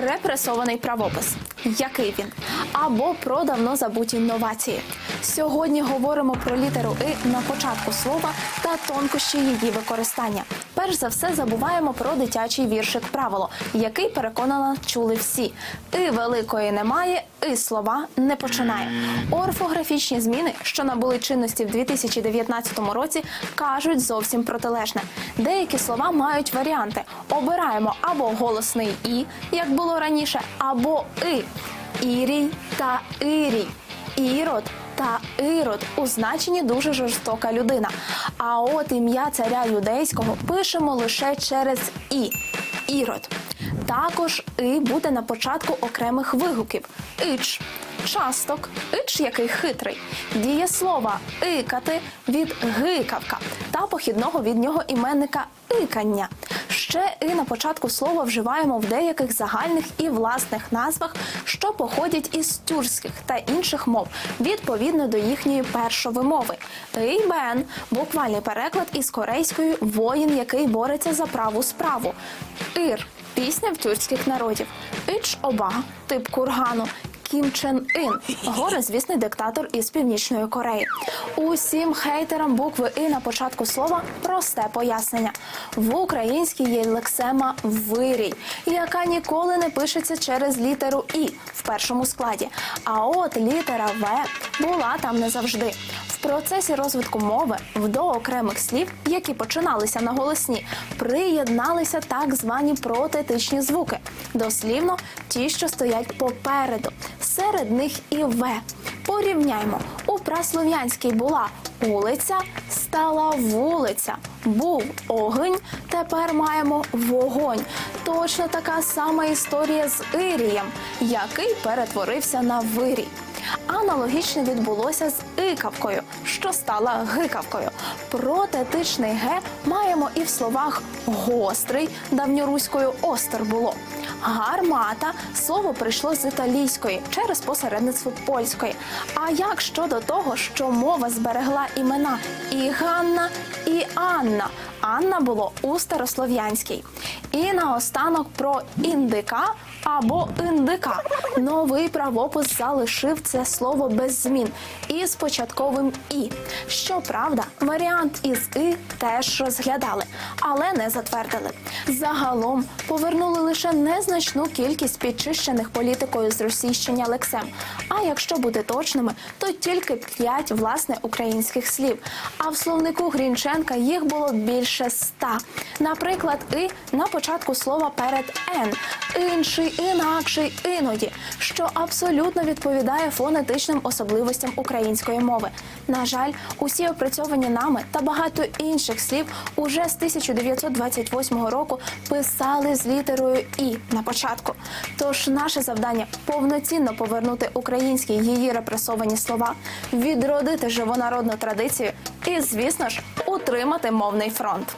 Репресований правопис. Який він? Або про давно забуті інновації. Сьогодні говоримо про літеру «и» на початку слова та тонкощі її використання. Перш за все забуваємо про дитячий віршик правило, який переконана чули всі. И великої немає, і слова не починає. Орфографічні зміни, що набули чинності в 2019 році, кажуть зовсім протилежне. Деякі слова мають варіанти. Обираємо або голосний і, як було раніше, або и. Ірій та ірій. Ірод та Ірод у значенні дуже жорстока людина. А от ім'я царя юдейського пишемо лише через і Ірод. Також і буде на початку окремих вигуків. Ич, часток, ич який хитрий, дієслова икати від гикавка та похідного від нього іменника икання. Ще і на початку слова вживаємо в деяких загальних і власних назвах, що походять із тюркських та інших мов, відповідно до їхньої першої мови. Ейбен буквальний переклад із корейської воїн, який бореться за праву справу. Ір пісня в тюркських народів. Іч оба тип кургану. Кім Чен Ін, горизвісний диктатор із північної Кореї. Усім хейтерам букви І на початку слова просте пояснення. В українській є лексема вирій, яка ніколи не пишеться через літеру І в першому складі. А от літера В була там не завжди. В процесі розвитку мови в до окремих слів, які починалися на голосні, приєдналися так звані протетичні звуки. Дослівно ті, що стоять попереду. Серед них і В. Порівняймо. У праслов'янській була улиця, стала вулиця. Був огонь, тепер маємо вогонь. Точно така сама історія з Ірієм, який перетворився на вирій. Аналогічно відбулося з икавкою, що стала гикавкою. Протетичний ге маємо і в словах гострий, давньоруською остер було. Гармата слово прийшло з італійської через посередництво польської. А як щодо того, що мова зберегла імена і Ганна, і Анна? Анна було у старослов'янській. І наостанок про індика або індика. Новий правопис залишив це слово без змін і з початковим і. Щоправда, варіант із і теж розглядали, але не затвердили. Загалом повернули лише незначну кількість підчищених політикою з російщення лексем. А якщо бути точними, то тільки п'ять власне українських слів. А в словнику Грінченка їх було більше ста. Наприклад, і на початку слова перед н, інший, інакший, іноді, що абсолютно відповідає фонетичним особливостям української мови. На жаль, усі опрацьовані нами та багато інших слів уже з 1928 року писали з літерою і на початку. Тож наше завдання повноцінно повернути українські її репресовані слова, відродити живонародну традицію і, звісно ж, утримати мовний фронт.